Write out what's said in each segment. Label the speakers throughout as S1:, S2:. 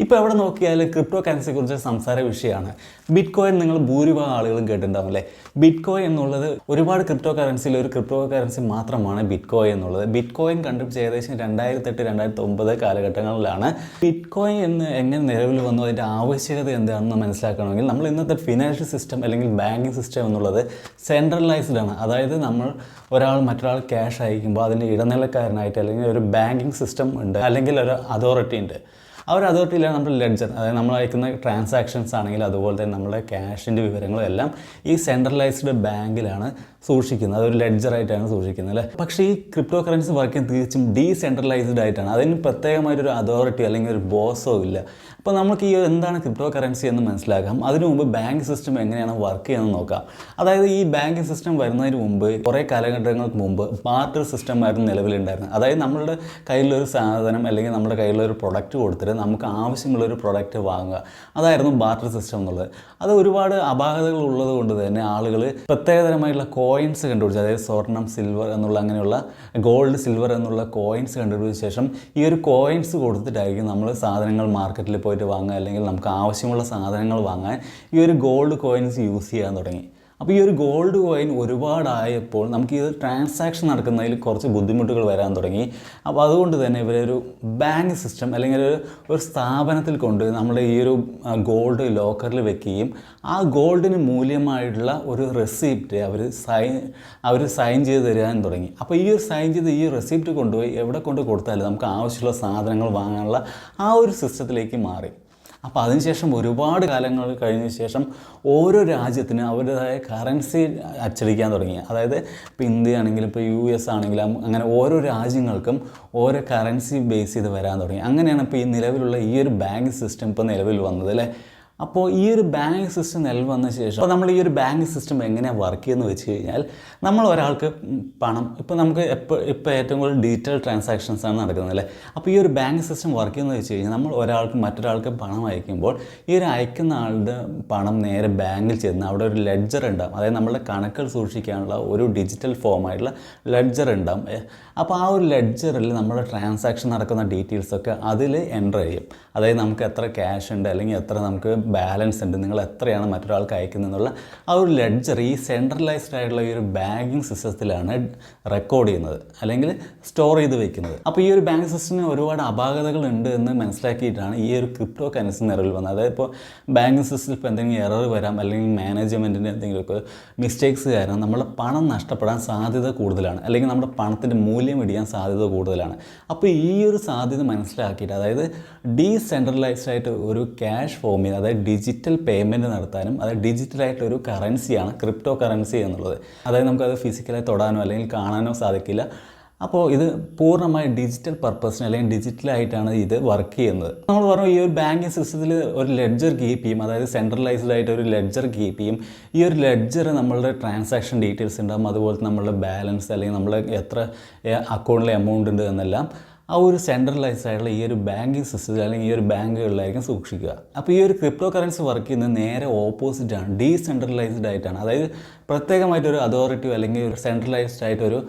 S1: ഇപ്പോൾ എവിടെ നോക്കിയാലും ക്രിപ്റ്റോ കറൻസിയെ കുറിച്ച് സംസാര വിഷയമാണ്. ബിറ്റ് കോയിൻ നിങ്ങൾ ഭൂരിഭാഗം ആളുകളും കേട്ടിട്ടുണ്ടാവും അല്ലേ? ബിറ്റ് കോയിൻ എന്നുള്ളത് ഒരുപാട് ക്രിപ്റ്റോ കറൻസിയിൽ ഒരു ക്രിപ്റ്റോ കറൻസി മാത്രമാണ് ബിറ്റ് കോയിൻ എന്നുള്ളത്. ബിറ്റ് കോയിൻ കണ്ടുപിടിച്ച ഏകദേശം രണ്ടായിരത്തി എട്ട് രണ്ടായിരത്തി ഒമ്പത് കാലഘട്ടങ്ങളിലാണ്. ബിറ്റ് കോയിൻ എന്ന് എങ്ങനെ നിലവിൽ വന്നു അതിന്റെ ആവശ്യകത എന്താണെന്ന് മനസ്സിലാക്കണമെങ്കിൽ നമ്മൾ ഇന്നത്തെ ഫിനാൻഷ്യൽ സിസ്റ്റം അല്ലെങ്കിൽ ബാങ്കിങ് സിസ്റ്റം എന്നുള്ളത് സെൻട്രലൈസ്ഡ് ആണ്. അതായത് നമ്മൾ ഒരാൾ മറ്റൊരാൾ ക്യാഷ് അയക്കുമ്പോൾ അതിന്റെ ഇടനിലക്കാരനായിട്ട് അല്ലെങ്കിൽ ഒരു ബാങ്കിങ് സിസ്റ്റം ഉണ്ട് അല്ലെങ്കിൽ ഒരു അതോറിറ്റി ഉണ്ട്. ആ ഒരു അതോറിറ്റിയിലാണ് നമ്മുടെ ലെഡ്ജർ അതായത് നമ്മൾ അയക്കുന്ന ട്രാൻസാക്ഷൻസ് ആണെങ്കിൽ അതുപോലെ തന്നെ നമ്മുടെ ക്യാഷിന്റെ വിവരങ്ങളും എല്ലാം ഈ സെൻട്രലൈസ്ഡ് ബാങ്കിലാണ് സൂക്ഷിക്കുന്നത്. അതൊരു ലെഡ്ജറായിട്ടാണ് സൂക്ഷിക്കുന്നത് അല്ലേ? പക്ഷേ ഈ ക്രിപ്റ്റോ കറൻസി വർക്ക് ചെയ്യുന്നത് തികച്ചും ഡീസെൻട്രലൈസ്ഡ് ആയിട്ടാണ്. അതിന് പ്രത്യേകമായിട്ടൊരു അതോറിറ്റി അല്ലെങ്കിൽ ഒരു ബോസോ ഇല്ല. അപ്പോൾ നമുക്ക് ഈ എന്താണ് ക്രിപ്റ്റോ കറൻസി എന്ന് മനസ്സിലാക്കാം. അതിനു മുമ്പ് ബാങ്ക് സിസ്റ്റം എങ്ങനെയാണ് വർക്ക് ചെയ്യുന്നത് നോക്കാം. അതായത് ഈ ബാങ്കിങ് സിസ്റ്റം വരുന്നതിന് മുമ്പ് കുറേ കാലഘട്ടങ്ങൾക്ക് മുമ്പ് ബാർട്ടർ സിസ്റ്റം ആയിരുന്നു നിലവിലുണ്ടായിരുന്നത്. അതായത് നമ്മളുടെ കയ്യിലൊരു സാധനം അല്ലെങ്കിൽ നമ്മുടെ കയ്യിലൊരു പ്രൊഡക്റ്റ് കൊടുത്തിട്ട് നമുക്ക് ആവശ്യമുള്ളൊരു പ്രൊഡക്റ്റ് വാങ്ങുക. അതായിരുന്നു ബാർട്ടർ സിസ്റ്റം എന്നുള്ളത്. അത് ഒരുപാട് അപാകതകൾ ഉള്ളത് കൊണ്ട് തന്നെ ആളുകൾ പ്രത്യേകതരമായിട്ടുള്ള കോയിൻസ് കണ്ടുപിടിച്ചു അതായത് സ്വർണം സിൽവർ എന്നുള്ള അങ്ങനെയുള്ള ഗോൾഡ് സിൽവർ എന്നുള്ള കോയിൻസ് കണ്ടുപിടിച്ച ശേഷം ഈ ഒരു കോയിൻസ് കൊടുത്തിട്ടായിരിക്കും നമ്മൾ സാധനങ്ങൾ മാർക്കറ്റിൽ പോയിട്ട് വാങ്ങുക. അല്ലെങ്കിൽ നമുക്ക് ആവശ്യമുള്ള സാധനങ്ങൾ വാങ്ങാൻ ഈ ഒരു ഗോൾഡ് കോയിൻസ് യൂസ് ചെയ്യാൻ തുടങ്ങി. അപ്പോൾ ഈ ഒരു ഗോൾഡ് കോയിൻ ഒരുപാടായപ്പോൾ നമുക്ക് ഇത് ട്രാൻസാക്ഷൻ നടക്കുന്നതിൽ കുറച്ച് ബുദ്ധിമുട്ടുകൾ വരാൻ തുടങ്ങി. അപ്പോൾ അതുകൊണ്ട് തന്നെ ഇവരൊരു ബാങ്ക് സിസ്റ്റം അല്ലെങ്കിൽ ഒരു ഒരു സ്ഥാപനത്തിൽ കൊണ്ട് നമ്മൾ ഈ ഒരു ഗോൾഡ് ലോക്കറിൽ വെക്കുകയും ആ ഗോൾഡിന് മൂല്യമായിട്ടുള്ള ഒരു റെസിപ്റ്റ് അവർ സൈൻ അവർ സൈൻ ചെയ്ത് തരാൻ തുടങ്ങി. അപ്പോൾ ഈ ഒരു സൈൻ ചെയ്ത് ഈ റെസിപ്റ്റ് കൊണ്ടുപോയി എവിടെ കൊണ്ട് കൊടുത്താലും നമുക്ക് ആവശ്യമുള്ള സാധനങ്ങൾ വാങ്ങാനുള്ള ആ ഒരു സിസ്റ്റത്തിലേക്ക് മാറി. അപ്പോൾ അതിനുശേഷം ഒരുപാട് കാലങ്ങൾ കഴിഞ്ഞ ശേഷം ഓരോ രാജ്യത്തിനും അവരുടേതായ കറൻസി അച്ചടിക്കാൻ തുടങ്ങി. അതായത് ഇപ്പോൾ ഇന്ത്യ ആണെങ്കിലും ഇപ്പോൾ യു എസ് ആണെങ്കിലും അങ്ങനെ ഓരോ രാജ്യങ്ങൾക്കും ഓരോ കറൻസി ബേസ് ചെയ്ത് വരാൻ തുടങ്ങി. അങ്ങനെയാണ് ഇപ്പോൾ ഈ നിലവിലുള്ള ഈ ഒരു ബാങ്ക് സിസ്റ്റം ഇപ്പോൾ നിലവിൽ വന്നത് അല്ലേ? അപ്പോൾ ഈ ഒരു ബാങ്ക് സിസ്റ്റം നിലവിൽ വന്ന ശേഷം അപ്പോൾ നമ്മൾ ഈ ഒരു ബാങ്ക് സിസ്റ്റം എങ്ങനെയാണ് വർക്ക് ചെയ്യുന്നത് വെച്ച് കഴിഞ്ഞാൽ നമ്മൾ ഒരാൾക്ക് പണം ഇപ്പോൾ നമുക്ക് എപ്പോൾ ഇപ്പോൾ ഏറ്റവും കൂടുതൽ ഡിജിറ്റൽ ട്രാൻസാക്ഷൻസ് ആണ് നടക്കുന്നത് അല്ലേ? അപ്പോൾ ഈ ഒരു ബാങ്ക് സിസ്റ്റം വർക്ക് ചെയ്യുന്നത് വെച്ച് കഴിഞ്ഞാൽ നമ്മൾ ഒരാൾക്ക് മറ്റൊരാൾക്ക് പണം അയക്കുമ്പോൾ ഈ ഒരു അയക്കുന്ന ആളുടെ പണം നേരെ ബാങ്കിൽ ചെന്ന് അവിടെ ഒരു ലെഡ്ജർ ഉണ്ടാകും അതായത് നമ്മുടെ കണക്കുകൾ സൂക്ഷിക്കാനുള്ള ഒരു ഡിജിറ്റൽ ഫോമായിട്ടുള്ള ലെഡ്ജർ ഉണ്ടാകും അപ്പോൾ ആ ഒരു ലെഡ്ജറിൽ നമ്മുടെ ട്രാൻസാക്ഷൻ നടക്കുന്ന ഡീറ്റെയിൽസൊക്കെ അതിൽ എന്റർ ചെയ്യും. അതായത് നമുക്ക് എത്ര ക്യാഷ് ഉണ്ട് അല്ലെങ്കിൽ എത്ര നമുക്ക് ബാലൻസ് ഉണ്ട്. നിങ്ങൾ എത്രയാണ് മറ്റൊരാൾക്ക് അയക്കുന്നതെന്നുള്ള ആ ഒരു ലെഡ്ജർ ഈ സെൻട്രലൈസ്ഡ് ആയിട്ടുള്ള ഈ ഒരു ബാങ്കിങ് സിസ്റ്റത്തിലാണ് റെക്കോർഡ് ചെയ്യുന്നത്. അല്ലെങ്കിൽ സ്റ്റോർ ചെയ്ത് വെക്കുന്നത്. അപ്പോൾ ഈ ഒരു ബാങ്ക് സിസ്റ്റത്തിന് ഒരുപാട് അപാകതകൾ ഉണ്ട് എന്ന് മനസ്സിലാക്കിയിട്ടാണ് ഈ ഒരു ക്രിപ്റ്റോ കറൻസി നിലവിൽ വന്നത്. അതായത് ഇപ്പോൾ ബാങ്കിങ് സിസ്റ്റത്തിൽ ഇപ്പോൾ എന്തെങ്കിലും എറർ വരാം അല്ലെങ്കിൽ മാനേജ്മെന്റിന്റെ എന്തെങ്കിലുമൊക്കെ മിസ്റ്റേക്സ് കാരണം നമ്മുടെ പണം നഷ്ടപ്പെടാൻ സാധ്യത കൂടുതലാണ്. അല്ലെങ്കിൽ നമ്മുടെ പണത്തിന്റെ മൂല്യം ഇടിയാൻ സാധ്യത കൂടുതലാണ്. അപ്പോൾ ഈ ഒരു സാധ്യത മനസ്സിലാക്കിയിട്ട് അതായത് ഡീസെൻട്രലൈസ്ഡ് ആയിട്ട് ഒരു ക്യാഷ് ഫോമിൽ അതായത് ഡിജിറ്റൽ പേയ്മെന്റ് നടത്താനും അതായത് ഡിജിറ്റലായിട്ടൊരു കറൻസിയാണ് ക്രിപ്റ്റോ കറൻസി എന്നുള്ളത്. അതായത് നമുക്കത് ഫിസിക്കലായി തൊടാനോ അല്ലെങ്കിൽ കാണാനോ സാധിക്കില്ല. അപ്പോൾ ഇത് പൂർണമായി ഡിജിറ്റൽ പർപ്പസിന് അല്ലെങ്കിൽ ഡിജിറ്റലായിട്ടാണ് ഇത് വർക്ക് ചെയ്യുന്നത്. നമ്മൾ പറഞ്ഞു ഈ ഒരു ബാങ്കിങ് സിസ്റ്റത്തിൽ ഒരു ലെഡ്ജർ കീപ്പ് ചെയ്യും അതായത് സെൻട്രലൈസ്ഡ് ആയിട്ട് ഒരു ലെഡ്ജർ കീപ്പ് ചെയ്യും. ഈ ഒരു ലെഡ്ജർ നമ്മളുടെ ട്രാൻസാക്ഷൻ ഡീറ്റെയിൽസ് ഉണ്ടാകും അതുപോലെ നമ്മളുടെ ബാലൻസ് അല്ലെങ്കിൽ നമ്മൾ എത്ര അക്കൗണ്ടിലെ എമൗണ്ട് ഉണ്ട് എന്നെല്ലാം. ആ ഒരു സെൻട്രലൈസ്ഡ് ആയിട്ടുള്ള ഈ ഒരു ബാങ്കിങ് സിസ്റ്റത്തിൽ അല്ലെങ്കിൽ ഈ ഒരു ബാങ്കുകളിലായിരിക്കും സൂക്ഷിക്കുക. അപ്പോൾ ഈ ഒരു ക്രിപ്റ്റോ കറൻസി വർക്ക് ചെയ്യുന്നത് നേരെ ഓപ്പോസിറ്റ് ആണ്. ഡീസെൻട്രലൈസ്ഡ് ആയിട്ടാണ്. അതായത് പ്രത്യേകമായിട്ടൊരു അതോറിറ്റിയോ അല്ലെങ്കിൽ ഒരു സെൻട്രലൈസ്ഡ് ആയിട്ടൊരു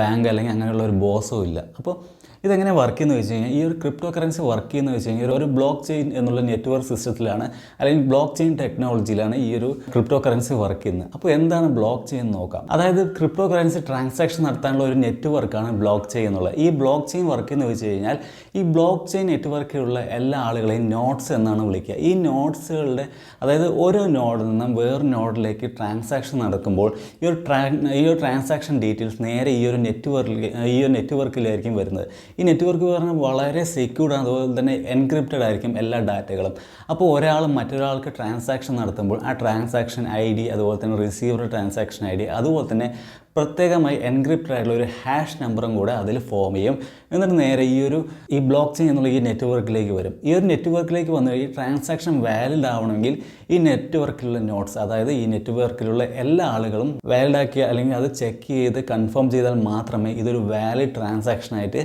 S1: ബാങ്ക് അല്ലെങ്കിൽ അങ്ങനെയുള്ള ഒരു ബോസോ ഇല്ല. അപ്പോൾ ഇതെങ്ങനെ വർക്ക് ചെയ്യുന്നത് വെച്ച് കഴിഞ്ഞാൽ ഈ ഒരു ക്രിപ്റ്റോ കറൻസി വർക്ക് ചെയ്യുന്നത് വെച്ച് കഴിഞ്ഞാൽ ഒരു ബ്ലോക്ക് ചെയിൻ എന്നുള്ള നെറ്റ്വർക്ക് സിസ്റ്റത്തിലാണ് അല്ലെങ്കിൽ ബ്ലോക്ക് ചെയിൻ ടെക്നോളജിയിലാണ് ഈ ഒരു ക്രിപ്റ്റോ കറൻസി വർക്ക് ചെയ്യുന്നത്. അപ്പോൾ എന്താണ് ബ്ലോക്ക് ചെയിൻ നോക്കാം. അതായത് ക്രിപ്റ്റോ കറൻസി ട്രാൻസാക്ഷൻ നടത്താനുള്ള ഒരു നെറ്റ്വർക്കാണ് ബ്ലോക്ക് ചെയിൻ എന്നുള്ളത്. ഈ ബ്ലോക്ക് ചെയിൻ വർക്ക് ചെയ്യുന്നത് വെച്ച് കഴിഞ്ഞാൽ ഈ ബ്ലോക്ക് ചെയിൻ നെറ്റ്വർക്കിലുള്ള എല്ലാ ആളുകളെയും നോട്ട്സ് എന്നാണ് വിളിക്കുക. ഈ നോട്ട്സുകളുടെ അതായത് ഓരോ നോഡിൽ നിന്നും വേറെ നോഡിലേക്ക് ട്രാൻസാക്ഷൻ നടക്കുമ്പോൾ ഈ ഒരു ട്രാ ഈ ഒരു ട്രാൻസാക്ഷൻ ഡീറ്റെയിൽസ് നേരെ ഈ ഒരു നെറ്റ്വർക്കിൽ ഈ ഒരു നെറ്റ്വർക്കിലായിരിക്കും വരുന്നത്. ഈ നെറ്റ്വർക്ക് പറഞ്ഞാൽ വളരെ സെക്യൂർഡ് ആണ്. അതുപോലെ തന്നെ എൻക്രിപ്റ്റഡ് ആയിരിക്കും എല്ലാ ഡാറ്റകളും അപ്പോൾ ഒരാൾ മറ്റൊരാൾക്ക് ട്രാൻസാക്ഷൻ നടത്തുമ്പോൾ ആ ട്രാൻസാക്ഷൻ ഐ ഡി അതുപോലെ തന്നെ റിസീവർ ട്രാൻസാക്ഷൻ ഐ ഡി അതുപോലെ തന്നെ പ്രത്യേകമായി എൻക്രിപ്റ്റഡ് ആയിട്ടുള്ള ഒരു ഹാഷ് നമ്പറും കൂടെ അതിൽ ഫോം ചെയ്യും. എന്നിട്ട് നേരെ ഈ ഒരു ഈ ബ്ലോക്ക് ചെയിൻ എന്നുള്ള ഈ നെറ്റ്വർക്കിലേക്ക് വരും. ഈ ഒരു നെറ്റ്വർക്കിലേക്ക് വന്നു ഈ ട്രാൻസാക്ഷൻ വാലിഡ് ആവണമെങ്കിൽ ഈ നെറ്റ്വർക്കിലുള്ള നോട്ട്സ് അതായത് ഈ നെറ്റ്വർക്കിലുള്ള എല്ലാ ആളുകളും വാലിഡ് ആക്കിയ അല്ലെങ്കിൽ അത് ചെക്ക് ചെയ്ത് കൺഫേം ചെയ്താൽ മാത്രമേ ഇതൊരു വാലിഡ് ട്രാൻസാക്ഷൻ ആയിട്ട്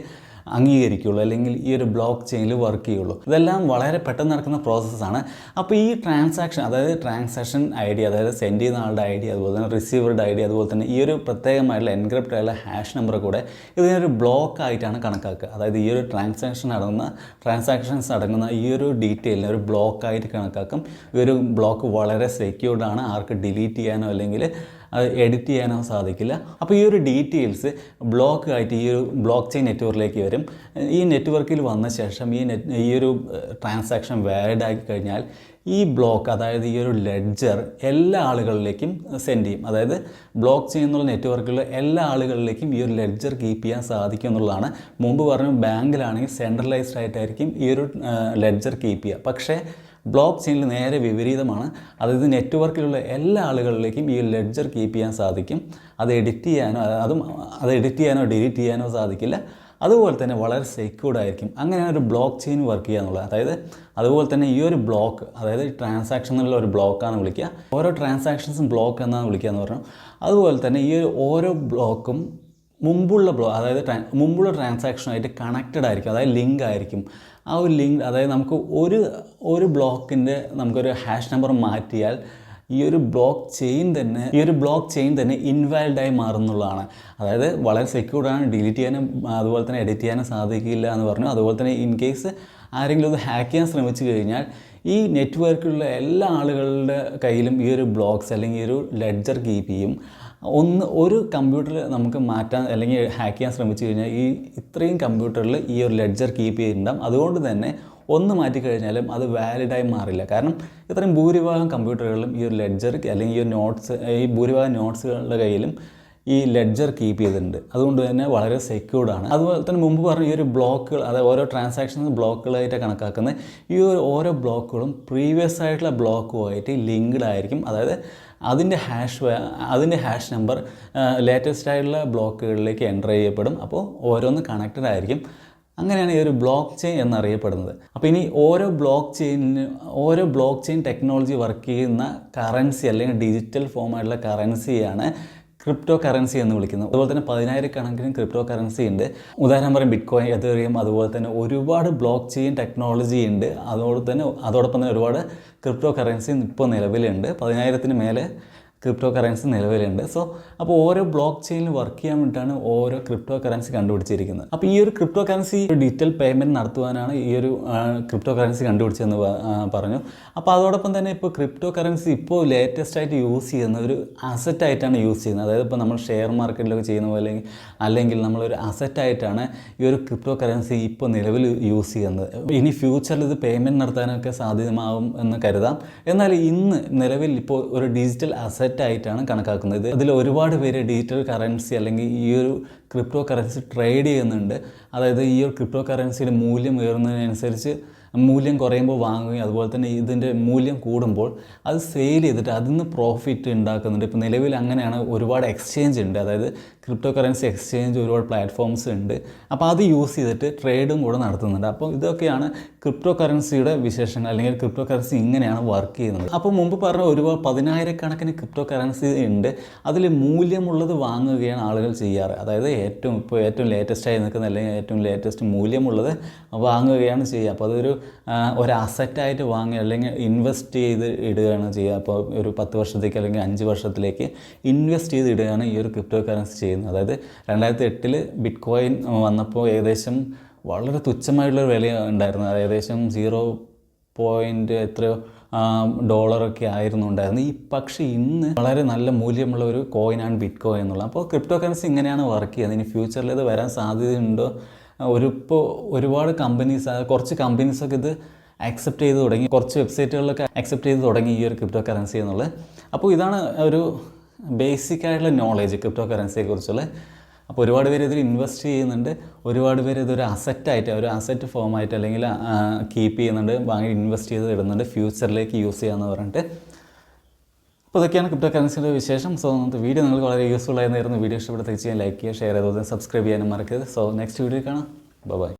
S1: അംഗീകരിക്കുകയുള്ളൂ അല്ലെങ്കിൽ ഈ ഒരു ബ്ലോക്ക് ചെയിനിൽ വർക്ക് ചെയ്യുള്ളൂ. ഇതെല്ലാം വളരെ പെട്ടെന്ന് നടക്കുന്ന പ്രോസസ്സാണ് അപ്പോൾ ഈ ട്രാൻസാക്ഷൻ അതായത് ട്രാൻസാക്ഷൻ ഐ ഡി അതായത് സെൻഡ് ചെയ്യുന്ന ആളുടെ ഐ ഡി അതുപോലെ തന്നെ റിസീവറുടെ ഐ ഡി അതുപോലെ തന്നെ ഈ ഒരു പ്രത്യേകമായിട്ടുള്ള എൻക്രിപ്റ്റ് ആയുള്ള ഹാഷ് നമ്പർ കൂടെ ഇതിനൊരു ബ്ലോക്ക് ആയിട്ടാണ് കണക്കാക്കുക. അതായത് ഈ ഒരു ട്രാൻസാക്ഷൻ അടങ്ങുന്ന ട്രാൻസാക്ഷൻസ് അടങ്ങുന്ന ഈ ഒരു ഡീറ്റെയിലിനെ ഒരു ബ്ലോക്ക് ആയിട്ട് കണക്കാക്കും. ഈ ഒരു ബ്ലോക്ക് വളരെ സെക്യൂർഡ് ആണ്. ആർക്ക് ഡിലീറ്റ് ചെയ്യാനോ അല്ലെങ്കിൽ എഡിറ്റ് ചെയ്യാനോ സാധിക്കില്ല. അപ്പോൾ ഈ ഒരു ഡീറ്റെയിൽസ് ബ്ലോക്ക് ആയിട്ട് ഈ ഒരു ബ്ലോക്ക് ചെയിൻ നെറ്റ്വർക്കിലേക്ക് വരും. ഈ നെറ്റ്വർക്കിൽ വന്ന ശേഷം ഈ നെറ്റ് ഈ ഒരു ട്രാൻസാക്ഷൻ വാലിഡ് ആക്കി കഴിഞ്ഞാൽ ഈ ബ്ലോക്ക് അതായത് ഈ ഒരു ലെഡ്ജർ എല്ലാ ആളുകളിലേക്കും സെൻഡ് ചെയ്യും. അതായത് ബ്ലോക്ക് ചെയിൻ എന്നുള്ള നെറ്റ്വർക്കിലുള്ള എല്ലാ ആളുകളിലേക്കും ഈ ഒരു ലെഡ്ജർ കീപ്പ് ചെയ്യാൻ സാധിക്കും എന്നുള്ളതാണ്. മുമ്പ് പറഞ്ഞു ബാങ്കിലാണെങ്കിൽ സെൻട്രലൈസ്ഡ് ആയിട്ടായിരിക്കും ഈ ഒരു ലെഡ്ജർ കീപ്പ് ചെയ്യുക. പക്ഷേ ബ്ലോക്ക് ചെയിനിൽ നേരെ വിപരീതമാണ്. അതായത് നെറ്റ്വർക്കിലുള്ള എല്ലാ ആളുകളിലേക്കും ഈ ലെഡ്ജർ കീപ്പ് ചെയ്യാൻ സാധിക്കും. അത് എഡിറ്റ് ചെയ്യാനോ അതും അത് എഡിറ്റ് ചെയ്യാനോ ഡിലീറ്റ് ചെയ്യാനോ സാധിക്കില്ല. അതുപോലെ തന്നെ വളരെ സെക്യൂർഡ് ആയിരിക്കും. അങ്ങനെയാണ് ഒരു ബ്ലോക്ക് ചെയിൻ വർക്ക് ചെയ്യുക എന്നുള്ളത് അതായത് അതുപോലെ തന്നെ ഈ ഒരു ബ്ലോക്ക് അതായത് ട്രാൻസാക്ഷൻ എന്നുള്ള ഒരു ബ്ലോക്കാണ് വിളിക്കുക. ഓരോ ട്രാൻസാക്ഷൻസും ബ്ലോക്ക് എന്നാണ് വിളിക്കുക എന്ന് പറഞ്ഞു. അതുപോലെ തന്നെ ഈ ഒരു ഓരോ ബ്ലോക്കും മുമ്പുള്ള ബ്ലോ അതായത് ട്രാ- മുമ്പുള്ള ട്രാൻസാക്ഷനുമായിട്ട് കണക്റ്റഡ് ആയിരിക്കും അതായത് ലിങ്ക് ആയിരിക്കും. ആ ഒരു ലിങ്ക് അതായത് നമുക്ക് ഒരു ഒരു ബ്ലോക്കിന്റെ നമുക്കൊരു ഹാഷ് നമ്പർ മാറ്റിയാൽ ഈ ഒരു ബ്ലോക്ക് ചെയിൻ തന്നെ ഈ ഒരു ബ്ലോക്ക് ചെയിൻ തന്നെ ഇൻവാലിഡായി മാറുന്നുള്ളതാണ്. അതായത് വളരെ സെക്യൂർഡാണ് ഡിലീറ്റ് ചെയ്യാനും അതുപോലെ തന്നെ എഡിറ്റ് ചെയ്യാനും സാധിക്കില്ല എന്ന് പറഞ്ഞു. അതുപോലെ തന്നെ ഇൻ കേസ് ആരെങ്കിലും ഒന്ന് ഹാക്ക് ചെയ്യാൻ ശ്രമിച്ചു കഴിഞ്ഞാൽ ഈ നെറ്റ്വർക്കിലുള്ള എല്ലാ ആളുകളുടെ കയ്യിലും ഈ ഒരു ബ്ലോക്സ് അല്ലെങ്കിൽ ഈ ഒരു ലെഡ്ജർ കീപ്പ് ചെയ്യും. ഒന്ന് ഒരു കമ്പ്യൂട്ടറിൽ നമുക്ക് മാറ്റാൻ അല്ലെങ്കിൽ ഹാക്ക് ചെയ്യാൻ ശ്രമിച്ചു കഴിഞ്ഞാൽ ഈ ഇത്രയും കമ്പ്യൂട്ടറിൽ ഈ ഒരു ലെഡ്ജർ കീപ്പ് ചെയ്തിട്ടുണ്ടാകും അതുകൊണ്ട് തന്നെ ഒന്ന് മാറ്റി കഴിഞ്ഞാലും അത് വാലിഡായി മാറില്ല. കാരണം ഇത്രയും ഭൂരിഭാഗം കമ്പ്യൂട്ടറുകളിലും ഈ ഒരു ലെഡ്ജർ അല്ലെങ്കിൽ ഈ ഒരു നോട്ട്സ് ഈ ഭൂരിഭാഗം നോട്ട്സുകളുടെ കയ്യിലും ഈ ലെഡ്ജർ കീപ്പ് ചെയ്തിട്ടുണ്ട്. അതുകൊണ്ട് തന്നെ വളരെ സെക്യൂർഡ് ആണ്. അതുപോലെ തന്നെ മുമ്പ് പറഞ്ഞ ഈ ഒരു ബ്ലോക്കുകൾ അതായത് ഓരോ ട്രാൻസാക്ഷൻസ് ബ്ലോക്കുകളായിട്ട് കണക്കാക്കുന്നത്. ഈ ഒരു ഓരോ ബ്ലോക്കുകളും പ്രീവിയസ് ആയിട്ടുള്ള ബ്ലോക്കുമായിട്ട് ലിങ്ക്ഡ് ആയിരിക്കും. അതായത് അതിന്റെ ഹാഷ് അതിന്റെ ഹാഷ് നമ്പർ ലേറ്റസ്റ്റ് ആയിട്ടുള്ള ബ്ലോക്കുകളിലേക്ക് എന്റർ ചെയ്യപ്പെടും. അപ്പോൾ ഓരോന്ന് കണക്റ്റഡ് ആയിരിക്കും. അങ്ങനെയാണ് ഈ ഒരു ബ്ലോക്ക് ചെയിൻ എന്നറിയപ്പെടുന്നത്. അപ്പോൾ ഇനി ഓരോ ബ്ലോക്ക് ചെയിനിന് ഓരോ ബ്ലോക്ക് ചെയിൻ ടെക്നോളജി വർക്ക് ചെയ്യുന്ന കറൻസി അല്ലെങ്കിൽ ഡിജിറ്റൽ ഫോമായിട്ടുള്ള കറൻസിയാണ് ക്രിപ്റ്റോ കറൻസി എന്ന് വിളിക്കുന്നത് അതുപോലെ തന്നെ പതിനായിരക്കണക്കിന് ക്രിപ്റ്റോ കറൻസി ഉണ്ട്. ഉദാഹരണം പറയും ബിറ്റ് കോയിൻ അതുപോലെ തന്നെ ഒരുപാട് ബ്ലോക്ക് ചെയിൻ ടെക്നോളജി ഉണ്ട്. അതോടെ തന്നെ അതോടൊപ്പം തന്നെ ഒരുപാട് ക്രിപ്റ്റോ കറൻസി ഇപ്പോൾ നിലവിലുണ്ട്. പതിനായിരത്തിന് മേലെ ക്രിപ്റ്റോ കറൻസി നിലവിലുണ്ട്. സോ അപ്പോൾ ഓരോ ബ്ലോക്ക് ചെയിനിൽ വർക്ക് ചെയ്യാൻ വേണ്ടിയിട്ടാണ് ഓരോ ക്രിപ്റ്റോ കറൻസി കണ്ടുപിടിച്ചിരിക്കുന്നത്. അപ്പോൾ ഈ ഒരു ക്രിപ്റ്റോ കറൻസി ഡിജിറ്റൽ പേയ്മെന്റ് നടത്തുവാനാണ് ഈ ഒരു ക്രിപ്റ്റോ കറൻസി കണ്ടുപിടിച്ചതെന്ന് പറഞ്ഞു. അപ്പോൾ അതോടൊപ്പം തന്നെ ഇപ്പോൾ ക്രിപ്റ്റോ കറൻസി ഇപ്പോൾ ലേറ്റസ്റ്റ് ആയിട്ട് യൂസ് ചെയ്യുന്ന ഒരു അസറ്റ് ആയിട്ടാണ് യൂസ് ചെയ്യുന്നത്. അതായത് ഇപ്പോൾ നമ്മൾ ഷെയർ മാർക്കറ്റിലൊക്കെ ചെയ്യുന്ന പോലെ അല്ലെങ്കിൽ നമ്മളൊരു അസറ്റായിട്ടാണ് ഈ ഒരു ക്രിപ്റ്റോ കറൻസി ഇപ്പോൾ നിലവിൽ യൂസ് ചെയ്യുന്നത്. ഇനി ഫ്യൂച്ചറിൽ ഇത് പേയ്മെന്റ് നടത്താനൊക്കെ സാധ്യമാകും എന്ന് കരുതാം. എന്നാൽ ഇന്ന് നിലവിൽ ഇപ്പോൾ ഒരു ഡിജിറ്റൽ അസറ്റ് ആയിട്ടാണ് കണക്കാക്കുന്നത്. അതിൽ ഒരുപാട് പേര് ഡിജിറ്റൽ കറൻസി അല്ലെങ്കിൽ ഈ ഒരു ക്രിപ്റ്റോ കറൻസി ട്രേഡ് ചെയ്യുന്നുണ്ട്. അതായത് ഈ ഒരു ക്രിപ്റ്റോ കറൻസിയുടെ മൂല്യം ഉയർന്നതിനനുസരിച്ച് മൂല്യം കുറയുമ്പോൾ വാങ്ങുകയും അതുപോലെ തന്നെ ഇതിന്റെ മൂല്യം കൂടുമ്പോൾ അത് സെയിൽ ചെയ്തിട്ട് അതിൽ നിന്ന് പ്രോഫിറ്റ് ഉണ്ടാക്കുന്നുണ്ട്. ഇപ്പോൾ നിലവിൽ അങ്ങനെയാണ് ഒരുപാട് എക്സ്ചേഞ്ച് ഉണ്ട്. അതായത് ക്രിപ്റ്റോ കറൻസി എക്സ്ചേഞ്ച് ഒരുപാട് പ്ലാറ്റ്ഫോംസ് ഉണ്ട്. അപ്പോൾ അത് യൂസ് ചെയ്തിട്ട് ട്രേഡും കൂടെ നടത്തുന്നുണ്ട്. അപ്പോൾ ഇതൊക്കെയാണ് ക്രിപ്റ്റോ കറൻസിയുടെ വിശേഷങ്ങൾ അല്ലെങ്കിൽ ക്രിപ്റ്റോ കറൻസി ഇങ്ങനെയാണ് വർക്ക് ചെയ്യുന്നത്. അപ്പോൾ മുമ്പ് പറഞ്ഞ ഒരുപാട് പതിനായിരക്കണക്കിന് ക്രിപ്റ്റോ കറൻസി ഉണ്ട്. അതിൽ മൂല്യമുള്ളത് വാങ്ങുകയാണ് ആളുകൾ ചെയ്യാറ്. അതായത് ഏറ്റവും ഇപ്പോൾ ഏറ്റവും ലേറ്റസ്റ്റായി നിൽക്കുന്ന അല്ലെങ്കിൽ ഏറ്റവും ലേറ്റസ്റ്റ് മൂല്യമുള്ളത് വാങ്ങുകയാണ് ചെയ്യുക. അപ്പോൾ അതൊരു ഒരു അസറ്റായിട്ട് വാങ്ങുക അല്ലെങ്കിൽ ഇൻവെസ്റ്റ് ചെയ്ത് ഇടുകയാണ് ചെയ്യുക. അപ്പോൾ ഒരു പത്ത് വർഷത്തേക്ക് അല്ലെങ്കിൽ അഞ്ച് വർഷത്തിലേക്ക് ഇൻവെസ്റ്റ് ചെയ്ത് ഇടുകയാണ് ഈ ഒരു ക്രിപ്റ്റോ കറൻസി ചെയ്യുന്നത്. അതായത് രണ്ടായിരത്തി എട്ടിൽ ബിറ്റ് കോയിൻ വന്നപ്പോൾ ഏകദേശം വളരെ തുച്ഛമായിട്ടുള്ളൊരു വില ഉണ്ടായിരുന്നു. ഏകദേശം സീറോ പോയിന്റ് എത്രയോ ഡോളറൊക്കെ ആയിരുന്നു ഉണ്ടായിരുന്നത്. ഈ പക്ഷേ ഇന്ന് വളരെ നല്ല മൂല്യമുള്ള ഒരു കോയിനാണ് ബിറ്റ് കോയിൻ എന്നുള്ളത്. അപ്പോൾ ക്രിപ്റ്റോ കറൻസി ഇങ്ങനെയാണ് വർക്ക് ചെയ്യുന്നത്. ഇനി ഫ്യൂച്ചറിൽ ഇത് വരാൻ സാധ്യതയുണ്ടോ? ഒരു ഇപ്പോൾ ഒരുപാട് കമ്പനീസ് കുറച്ച് കമ്പനീസൊക്കെ ഇത് അക്സെപ്റ്റ് ചെയ്ത് തുടങ്ങി. കുറച്ച് വെബ്സൈറ്റുകളിലൊക്കെ അക്സെപ്റ്റ് ചെയ്ത് തുടങ്ങി ഈ ഒരു ക്രിപ്റ്റോ കറൻസി എന്നുള്ളത്. അപ്പോൾ ഇതാണ് ഒരു ബേസിക് ആയിട്ടുള്ള നോളേജ് ക്രിപ്റ്റോ കറൻസിയെക്കുറിച്ചുള്ള അപ്പോൾ ഒരുപാട് പേര് ഇതിൽ ഇൻവെസ്റ്റ് ചെയ്യുന്നുണ്ട്. ഒരുപാട് പേര് ഇതൊരു അസറ്റായിട്ട് ഒരു അസറ്റ് ഫോമായിട്ട് അല്ലെങ്കിൽ കീപ്പ് ചെയ്യുന്നുണ്ട്. വാങ്ങി ഇൻവെസ്റ്റ് ചെയ്ത് ഇടുന്നുണ്ട്. ഫ്യൂച്ചറിലേക്ക് യൂസ് ചെയ്യാമെന്ന് പറഞ്ഞിട്ട്. അപ്പോൾ ഇതൊക്കെയാണ് ക്രിപ്റ്റോ കറൻസിയുടെ വിശേഷം. സോ നമുക്ക് വീഡിയോ നിങ്ങൾക്ക് വളരെ യൂസ്ഫുൾ ആയിരുന്നു. വീഡിയോ ഇഷ്ടപ്പെടുത്ത ചെയ്യാൻ ലൈക്ക് ചെയ്യുക ഷെയർ ചെയ്തത് സബ്സ്ക്രൈബ് ചെയ്യാനും മറക്കരുത്. സോ നെക്സ്റ്റ് വീഡിയോ കാണാം. ബൈ